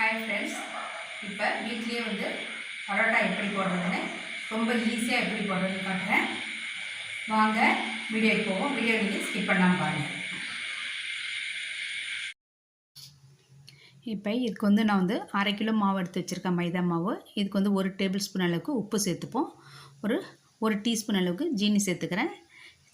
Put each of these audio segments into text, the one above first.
Hi friends இப்போ வீட்லேயே வந்து பரோட்டா எப்படி போடுறதுன்னு ரொம்ப ஈஸியாக எப்படி போடுறதுன்னு பார்க்குறேன் வாங்க வீடியோக்கு போவோம். வீடியோ நீங்கள் ஸ்கிப் பண்ணாமல் பாருங்கள் இப்போ இதுக்கு வந்து நான் வந்து அரை கிலோ மாவு எடுத்து வச்சுருக்கேன் மைதா மாவு. இதுக்கு வந்து ஒரு டேபிள் ஸ்பூன் அளவுக்கு உப்பு சேர்த்துப்போம். ஒரு ஒரு டீஸ்பூன் அளவுக்கு ஜீனி சேர்த்துக்கிறேன்.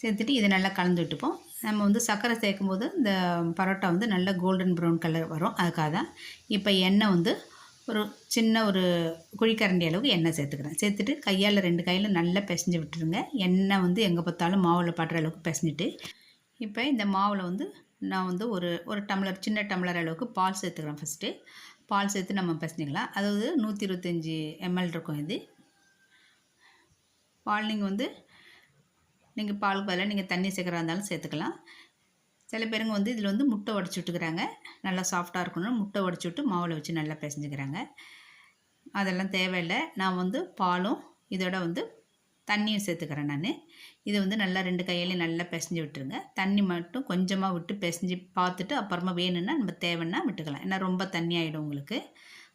சேர்த்துட்டு இதை நல்லா கலந்து விட்டுப்போம். நம்ம வந்து சர்க்கரை சேர்க்கும் போது இந்த பரோட்டா வந்து நல்ல கோல்டன் ப்ரௌன் கலர் வரும். அதுக்காக தான் இப்போ எண்ணெய் வந்து ஒரு சின்ன ஒரு குழிக்கரண்டி அளவுக்கு எண்ணெய் சேர்த்துக்கிறேன். சேர்த்துட்டு கையால் ரெண்டு கையில் நல்லா பிசைஞ்சு விட்டுருங்க. எண்ணெய் வந்து எங்கே பார்த்தாலும் மாவில் படுற அளவுக்கு பிசைஞ்சிட்டு இப்போ இந்த மாவில் வந்து நான் வந்து ஒரு ஒரு டம்ளர் சின்ன டம்ளர் அளவுக்கு பால் சேர்த்துக்கிறேன் ஃபஸ்ட்டு பால் சேர்த்து நம்ம பிசைஞ்சிக்கலாம். அதாவது நூற்றி இருபத்தஞ்சி எம்எல் இருக்கும் இது. பால் நீங்கள் வந்து நீங்கள் பாலுக்கு பதிலாக நீங்கள் தண்ணி சேர்க்குறா இருந்தாலும் சேர்த்துக்கலாம் சில பேருங்க வந்து இதில் வந்து முட்டை உடச்சி விட்டுக்கிறாங்க. நல்லா சாஃப்டாக இருக்கணும். முட்டை உடச்சி விட்டு மாவில் வச்சு நல்லா பிசைஞ்சுக்கிறாங்க. அதெல்லாம் தேவையில்லை. நான் வந்து பாலும் இதோட வந்து தண்ணியும் சேர்த்துக்கிறேன் நான். இது வந்து நல்லா ரெண்டு கையிலையும் நல்லா பிசைஞ்சு விட்டுருங்க. தண்ணி மட்டும் கொஞ்சமாக விட்டு பிசைஞ்சு பார்த்துட்டு அப்புறமா வேணும்னா நம்ம தேவைன்னா விட்டுக்கலாம். ஏன்னா ரொம்ப தண்ணி ஆகிடும் உங்களுக்கு.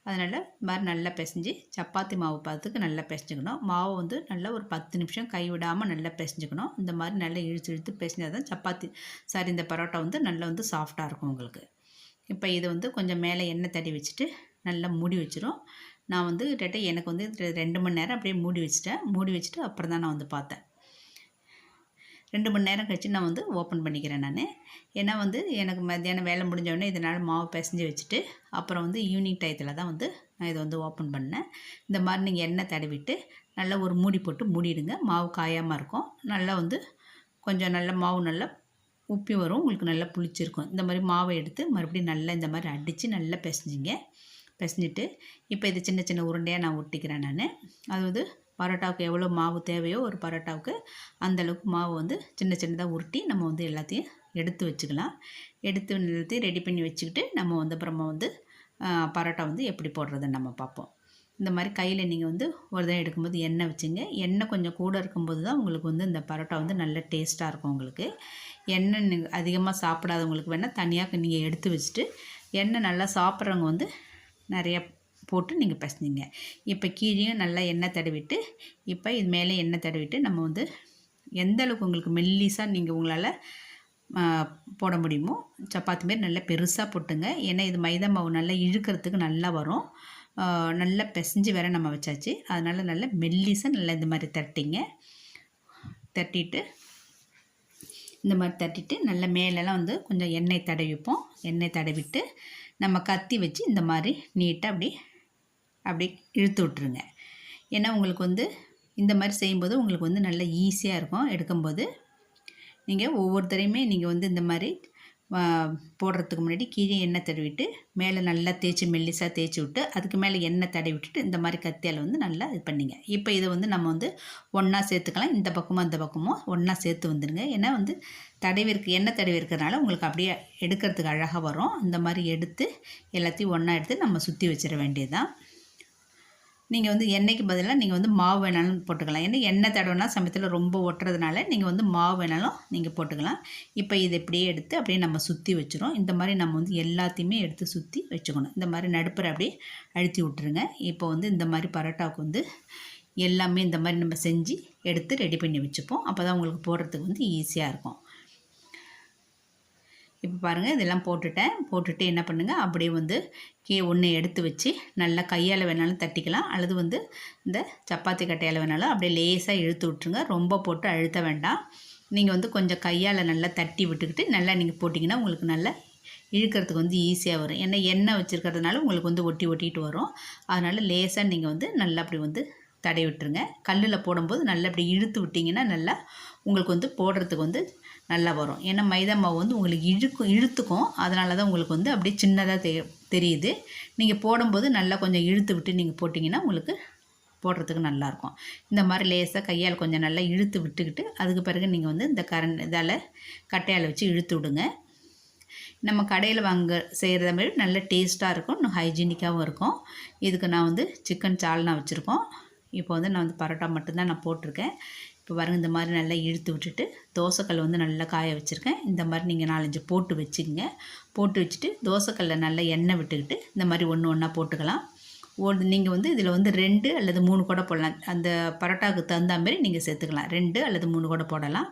அதனால் இது மாதிரி நல்லா பிசைஞ்சு சப்பாத்தி மாவு பார்த்துக்கு நல்லா பிசைஞ்சுக்கணும். மாவு வந்து நல்லா ஒரு பத்து நிமிஷம் கை விடாமல் நல்லா பிசைஞ்சுக்கணும். இந்த மாதிரி நல்லா இழுத்து இழுத்து பிசைஞ்சால் தான் சப்பாத்தி சாரி இந்த பரோட்டா வந்து நல்லா வந்து சாஃப்டாக இருக்கும் உங்களுக்கு. இப்போ இதை வந்து கொஞ்சம் மேலே எண்ணெய் தடி வச்சுட்டு நல்லா மூடி வச்சிரும். நான் வந்து கிட்டத்தட்ட எனக்கு வந்து ரெ- ரெண்டு மணி நேரம் அப்படியே மூடி வச்சுட்டேன். மூடி வச்சுட்டு அப்புறம் தான் நான் வந்து பார்த்தேன் ரெண்டு மணி நேரம் கழிச்சு நான் வந்து ஓப்பன் பண்ணிக்கிறேன் நான். ஏன்னா வந்து எனக்கு மத்தியானம் வேலை முடிஞ்ச உடனே இதனால் மாவு பிசைஞ்சு வச்சுட்டு அப்புறம் வந்து ஈவினிங் டயத்தில் தான் வந்து நான் இதை வந்து ஓப்பன் பண்ணேன். இந்த மாதிரி நீங்கள் எண்ணெய் தடவிட்டு நல்லா ஒரு மூடி போட்டு மூடிடுங்க. மாவு காயாமல் இருக்கும். நல்லா வந்து கொஞ்சம் நல்ல மாவு நல்லா உப்பி வரும். உங்களுக்கு நல்லா புளிச்சிருக்கும். இந்த மாதிரி மாவை எடுத்து மறுபடியும் நல்லா இந்த மாதிரி அடித்து நல்லா பிசைஞ்சிங்க. பிசைஞ்சிட்டு இப்போ இது சின்ன சின்ன உருண்டையாக நான் ஒட்டிக்கிறேன் நான். அதாவது பரோட்டாவுக்கு எவ்வளோ மாவு தேவையோ ஒரு பரோட்டாவுக்கு அந்தளவுக்கு மாவு வந்து சின்ன சின்னதாக உருட்டி நம்ம வந்து எல்லாத்தையும் எடுத்து வச்சுக்கலாம். எடுத்து எல்லாத்தையும் ரெடி பண்ணி வச்சுக்கிட்டு நம்ம வந்து அப்புறமா வந்து பரோட்டா வந்து எப்படி போடுறதுன்னு நம்ம பார்ப்போம். இந்த மாதிரி கையில் நீங்கள் வந்து ஒரு தான் எடுக்கும்போது எண்ணெய் வச்சுங்க. எண்ணெய் கொஞ்சம் கூட இருக்கும்போது தான் உங்களுக்கு வந்து இந்த பரோட்டா வந்து நல்ல டேஸ்ட்டாக இருக்கும் உங்களுக்கு. எண்ணெய் நீங்கள் அதிகமாக சாப்பிடாதவங்களுக்கு வேணால் தனியாக நீங்கள் எடுத்து வச்சுட்டு எண்ணெய் நல்லா சாப்பிட்றவங்க வந்து நிறையா போட்டு நீங்கள் பிசைஞ்சிங்க. இப்போ கீழேயும் நல்லா எண்ணெய் தடவிட்டு இப்போ இது மேலே எண்ணெய் தடவிட்டு நம்ம வந்து எந்த அளவுக்கு உங்களுக்கு மெல்லிஸாக நீங்கள் உங்களால் போட முடியுமோ சப்பாத்தி மாரி நல்லா பெருசாக போட்டுங்க. ஏன்னா இது மைதா மாவு நல்லா இழுக்கிறதுக்கு நல்லா வரும். நல்லா பிசைஞ்சு வேற நம்ம வச்சாச்சு. அதனால் நல்லா மெல்லிஸாக நல்லா இந்த மாதிரி தட்டிங்க. தட்டிட்டு இந்த மாதிரி தட்டிட்டு நல்ல மேலெல்லாம் வந்து கொஞ்சம் எண்ணெய் தடவிப்போம். எண்ணெய் தடவிட்டு நம்ம கத்தி வச்சு இந்த மாதிரி நீட்டாக அப்படி அப்படி இழுத்து விட்ருங்க ஏன்னா உங்களுக்கு வந்து இந்த மாதிரி செய்யும்போது உங்களுக்கு வந்து நல்ல ஈஸியாக இருக்கும் எடுக்கும்போது. நீங்கள் ஒவ்வொருத்தரையுமே நீங்கள் வந்து இந்த மாதிரி போடுறதுக்கு முன்னாடி கீழே எண்ணெய் தடவிட்டு மேலே நல்லா தேய்ச்சி மெல்லிசாக தேய்ச்சி விட்டு அதுக்கு மேலே எண்ணெய் தடவி விட்டுட்டு இந்த மாதிரி கத்தியால் வந்து நல்லா இது பண்ணிங்க. இப்போ இதை வந்து நம்ம வந்து ஒன்றா சேர்த்துக்கலாம். இந்த பக்கமும் அந்த பக்கமும் ஒன்றா சேர்த்து வந்துடுங்க ஏன்னா வந்து தடவி இருக்கு எண்ணெய் தடவி இருக்கிறனால உங்களுக்கு அப்படியே எடுக்கிறதுக்கு அழகாக வரும். இந்த மாதிரி எடுத்து எல்லாத்தையும் ஒன்றா எடுத்து நம்ம சுற்றி வச்சிட வேண்டியதுதான். நீங்கள் வந்து எண்ணெய்க்கு பதிலாக நீங்கள் வந்து மாவு வேணாலும் போட்டுக்கலாம். ஏன்னா எண்ணெய் தடவைனா சமயத்தில் ரொம்ப ஒட்டுறதுனால நீங்கள் வந்து மாவு வேணாலும் நீங்கள் போட்டுக்கலாம். இப்போ இதை இப்படியே எடுத்து அப்படியே நம்ம சுற்றி வச்சுரும். இந்த மாதிரி நம்ம வந்து எல்லாத்தையுமே எடுத்து சுற்றி வச்சுக்கணும். இந்த மாதிரி நடுப்புற அப்படியே அழுத்தி விட்டுருங்க. இப்போ வந்து இந்த மாதிரி பரோட்டாவுக்கு வந்து எல்லாமே இந்த மாதிரி நம்ம செஞ்சு எடுத்து ரெடி பண்ணி வச்சுப்போம். அப்போ தான் உங்களுக்கு போடுறதுக்கு வந்து ஈஸியாக இருக்கும். இப்போ பாருங்கள் இதெல்லாம் போட்டுட்டேன். போட்டுட்டு என்ன பண்ணுங்கள் அப்படியே வந்து கீ ஒன்று எடுத்து வச்சு நல்லா கையால் வேணாலும் தட்டிக்கலாம். அல்லது வந்து இந்த சப்பாத்தி கட்டையால் வேணாலும் அப்படியே லேசாக இழுத்து விட்ருங்க ரொம்ப போட்டு அழுத்த வேண்டாம். நீங்கள் வந்து கொஞ்சம் கையால் நல்லா தட்டி விட்டுக்கிட்டு நல்லா நீங்கள் போட்டிங்கன்னா உங்களுக்கு நல்லா இழுக்கிறதுக்கு வந்து ஈஸியாக வரும். ஏன்னா எண்ணெய் வச்சுருக்கிறதுனால உங்களுக்கு வந்து ஒட்டி ஒட்டிட்டு வரும். அதனால் லேசாக நீங்கள் வந்து நல்லா அப்படி வந்து தடை விட்டுருங்க. கல்லில் போடும்போது நல்லா அப்படி இழுத்து விட்டிங்கன்னா நல்லா உங்களுக்கு வந்து போடுறதுக்கு வந்து நல்லா வரும். ஏன்னா மைதா மாவு வந்து உங்களுக்கு இழுக்கும் இழுத்துக்கும். அதனால தான் உங்களுக்கு வந்து அப்படியே சின்னதாக தெ தெரியுது. நீங்கள் போடும்போது நல்லா கொஞ்சம் இழுத்து விட்டு நீங்கள் போட்டிங்கன்னா உங்களுக்கு போடுறதுக்கு நல்லாயிருக்கும் இந்த மாதிரி லேசாக கையால் கொஞ்சம் நல்லா இழுத்து விட்டுக்கிட்டு அதுக்கு பிறகு நீங்கள் வந்து இந்த கரண்ட் இதால் கட்டையால் வச்சு இழுத்து விடுங்க. நம்ம கடையில் வாங்க செய்கிறத மாதிரி நல்ல டேஸ்ட்டாக இருக்கும். இன்னும் ஹைஜீனிக்காகவும் இருக்கும். இதுக்கு நான் வந்து சிக்கன் சால்னா வச்சுருக்கோம். இப்போ வந்து நான் வந்து பரோட்டா மட்டும்தான் நான் போட்டிருக்கேன். இப்போ இப்போ பாருங்க இந்த மாதிரி நல்லா இழுத்து விட்டுட்டு தோசைக்கல் வந்து நல்லா காய வச்சுருக்கேன். இந்த மாதிரி நீங்கள் நாலஞ்சு போட்டு வச்சுக்கோங்க. போட்டு வச்சுட்டு தோசைக்கல்ல நல்லா எண்ணெய் விட்டுக்கிட்டு இந்த மாதிரி ஒன்று ஒன்றா போட்டுக்கலாம். ஒரு நீங்கள் வந்து இதில் வந்து ரெண்டு அல்லது மூணு கூட போடலாம். அந்த பரோட்டாவுக்கு தகுந்த மாதிரி நீங்கள் சேர்த்துக்கலாம். ரெண்டு அல்லது மூணு கூட போடலாம்.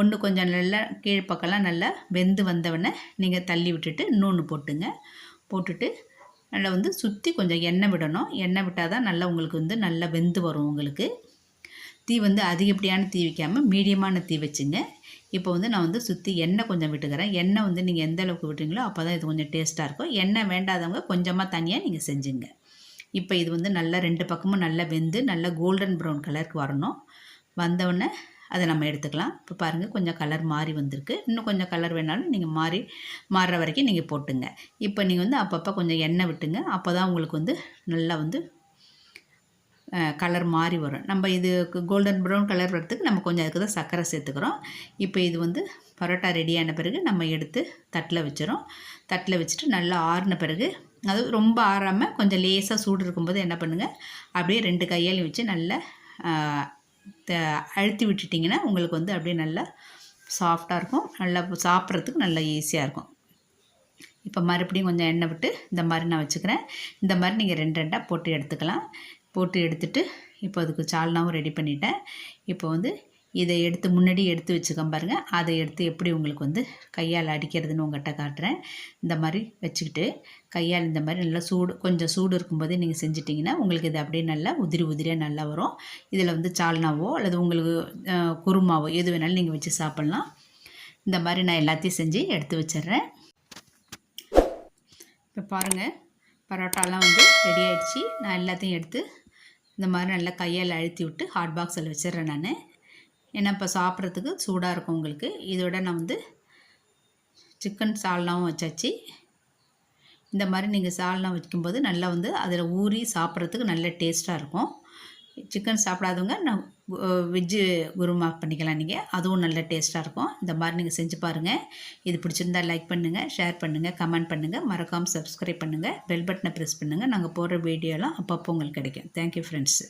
ஒன்று கொஞ்சம் நல்லா கீழ்ப்பக்கம்லாம் நல்லா வெந்து வந்தவொடனே நீங்கள் தள்ளி விட்டுட்டு இன்னொன்று போட்டுங்க. போட்டுட்டு நல்லா வந்து சுற்றி கொஞ்சம் எண்ணெய் விடணும். எண்ணெய் விட்டால் தான் நல்லா உங்களுக்கு வந்து நல்லா வெந்து வரும் உங்களுக்கு. தீ வந்து அதிகப்படியான தீ வைக்காமல் மீடியமான தீ வச்சுங்க. இப்போ வந்து நான் வந்து சுற்றி எண்ணெய் கொஞ்சம் விட்டுக்கிறேன். எண்ணெய் வந்து நீங்கள் எந்த அளவுக்கு விட்டுறீங்களோ அப்போ தான் இது கொஞ்சம் டேஸ்ட்டாக இருக்கும். எண்ணெய் வேண்டாதவங்க கொஞ்சமாக தனியாக நீங்கள் செஞ்சுங்க. இப்போ இது வந்து நல்லா ரெண்டு பக்கமும் நல்லா வெந்து நல்லா கோல்டன் ப்ரௌன் கலருக்கு வரணும். வந்தவுடனே அதை நம்ம எடுத்துக்கலாம். இப்போ பாருங்கள் கொஞ்சம் கலர் மாறி வந்திருக்கு. இன்னும் கொஞ்சம் கலர் வேணாலும் நீங்கள் மாறி மாறுற வரைக்கும் நீங்கள் போட்டுங்க. இப்போ நீங்கள் வந்து அப்பப்போ கொஞ்சம் எண்ணெய் விட்டுங்க. அப்போ தான் உங்களுக்கு வந்து நல்லா வந்து கலர் மாறி வரும். நம்ம இது கோல்டன் ப்ரௌன் கலர் வரத்துக்கு நம்ம கொஞ்சம் அதுக்கு தான் சர்க்கரை சேர்த்துக்கிறோம். இப்போ இது வந்து பரோட்டா ரெடியான பிறகு நம்ம எடுத்து தட்டில் வச்சிடும் தட்டில் வச்சுட்டு நல்லா ஆறின பிறகு அது ரொம்ப ஆறாமல் கொஞ்சம் லேசாக சூடு இருக்கும்போது என்ன பண்ணுங்கள் அப்படியே ரெண்டு கையாலையும் வச்சு நல்லா அழுத்தி விட்டுட்டிங்கன்னா உங்களுக்கு வந்து அப்படியே நல்லா சாஃப்டாக இருக்கும். நல்லா சாப்பிட்றதுக்கு நல்லா ஈஸியாக இருக்கும். இப்போ மறுபடியும் கொஞ்சம் எண்ணெய் விட்டு இந்த மாதிரி நான் வச்சுக்கிறேன். இந்த மாதிரி நீங்கள் ரெண்டு ரெண்டாக போட்டு எடுத்துக்கலாம். போட்டு எடுத்துட்டு இப்போ அதுக்கு சால்னாவும் ரெடி பண்ணிட்டேன். இப்போ வந்து இதை எடுத்து முன்னாடி எடுத்து வச்சுக்கோம் பாருங்கள் அதை எடுத்து எப்படி உங்களுக்கு வந்து கையால் அடிக்கிறதுன்னு உங்கள்கிட்ட காட்டுறேன். இந்த மாதிரி வச்சுக்கிட்டு கையால் இந்த மாதிரி நல்லா சூடு கொஞ்சம் சூடு இருக்கும்போதே நீங்கள் செஞ்சிட்டிங்கன்னா உங்களுக்கு இது அப்படியே நல்லா உதிரி உதிரியாக நல்லா வரும். இதில் வந்து சால்னாவோ அல்லது உங்களுக்கு குருமாவோ எது வேணாலும் நீங்கள் வச்சு சாப்பிட்லாம். இந்த மாதிரி நான் எல்லாத்தையும் செஞ்சு எடுத்து வச்சிட்றேன். இப்போ பாருங்கள் பரோட்டாலாம் வந்து ரெடி ஆகிடுச்சி நான் எல்லாத்தையும் எடுத்து இந்த மாதிரி நல்லா கையால் அழுத்தி விட்டு ஹாட் பாக்ஸில் வச்சிடுறேன் நான். ஏன்னா இப்போ சாப்பிட்றதுக்கு சூடாக இருக்கும் உங்களுக்கு. இதோட நான் வந்து சிக்கன் சால்னாவும் வச்சாச்சு. இந்த மாதிரி நீங்கள் சால்னா வைக்கும்போது நல்லா வந்து அதில் ஊறி சாப்பிட்றதுக்கு நல்ல டேஸ்ட்டாக இருக்கும். சிக்கன் சாப்பிடாதவங்க நான் வெஜ்ஜு குருமா பண்ணிக்கலாம் நீங்கள் அதுவும் நல்ல டேஸ்ட்டாக இருக்கும். இந்த மாதிரி நீங்கள் செஞ்சு பாருங்கள் இது பிடிச்சிருந்தா லைக் பண்ணுங்கள் ஷேர் பண்ணுங்கள் கமெண்ட் பண்ணுங்கள் மறக்காமல் சப்ஸ்கிரைப் பண்ணுங்கள் பெல் பட்டனை ப்ரெஸ் பண்ணுங்கள் நாங்கள் போடுற வீடியோலாம் அப்பப்போ உங்களுக்கு கிடைக்கும். Thank you friends